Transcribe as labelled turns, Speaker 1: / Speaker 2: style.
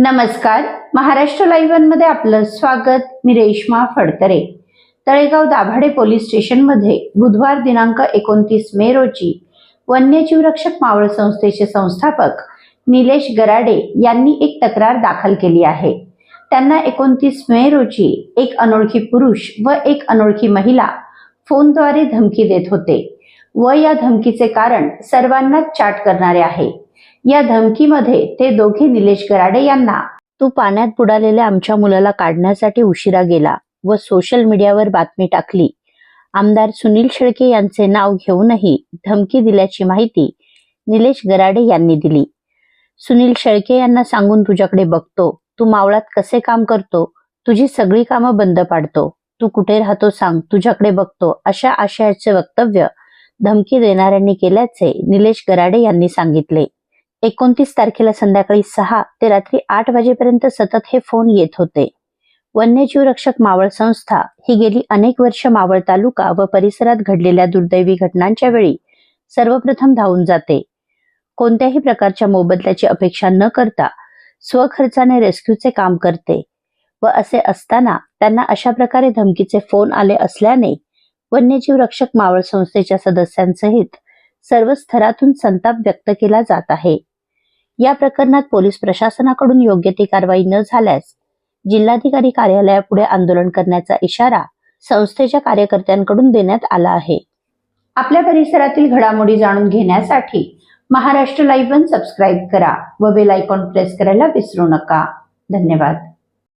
Speaker 1: नमस्कार. महाराष्ट्र लाईव्हमध्ये आपलं स्वागत. मी रेश्मा फडतरे. तळेगाव दाभाडे पोलीस स्टेशनमध्ये बुधवार दिनांक एकोणतीस मे रोजी वन्यजीव रक्षक मावळ संस्थेचे संस्थापक निलेश गराडे यांनी एक तक्रार दाखल केली आहे. त्यांना एकोणतीस मे रोजी एक अनोळखी पुरुष व एक अनोळखी महिला फोनद्वारे धमकी देत होते. व या धमकीचे कारण सर्वांनाच चाट करणारे आहे. या धमकीमध्ये ते दोघे निलेश गराडे यांना तू पाण्यात बुडालेल्या आमच्या मुलाला काढण्यासाठी उशिरा गेला व सोशल मीडियावर बातमी टाकली. आमदार सुनील शेळके यांचे नाव घेऊनही धमकी दिल्याची माहिती निलेश गराडे यांनी दिली. सुनील शेळके यांना सांगून तुझ्याकडे बघतो तू मावळात कसे काम करतो तुझी सगळी कामं बंद पाडतो तू कुठे राहतो सांग तुझ्याकडे बघतो अशा आशयाचे वक्तव्य धमकी देणाऱ्यांनी केल्याचे निलेश गराडे यांनी सांगितले. एकोणतीस तारखेला संध्याकाळी सहा ते रात्री आठ वाजेपर्यंत सतत हे फोन येत होते. वन्यजीव रक्षक मावळ संस्था ही गेली अनेक वर्ष मावळ तालुका व परिसरात घडलेल्या दुर्दैवी घटनांच्या वेळी सर्वप्रथम धावून जाते. कोणत्याही प्रकारच्या मोबदल्याची अपेक्षा न करता स्वखर्चाने रेस्क्यूचे काम करते व असे असताना त्यांना अशा प्रकारे धमकीचे फोन आले असल्याने वन्यजीव रक्षक मावळ संस्थेच्या सदस्यांसहित सर्व स्तरातून संताप व्यक्त केला जात आहे. या प्रकरणात पोलीस प्रशासनाकडून योग्य ती कारवाई न झाल्यास जिल्हाधिकारी कार्यालयापुढे आंदोलन करण्याचा इशारा संस्थेच्या कार्यकर्त्यांकडून देण्यात आला आहे. आपल्या परिसरातील घडामोडी जाणून घेण्यासाठी महाराष्ट्र लाईव्ह वन सबस्क्राईब करा व बेल आयकॉन प्रेस करायला विसरू नका. धन्यवाद.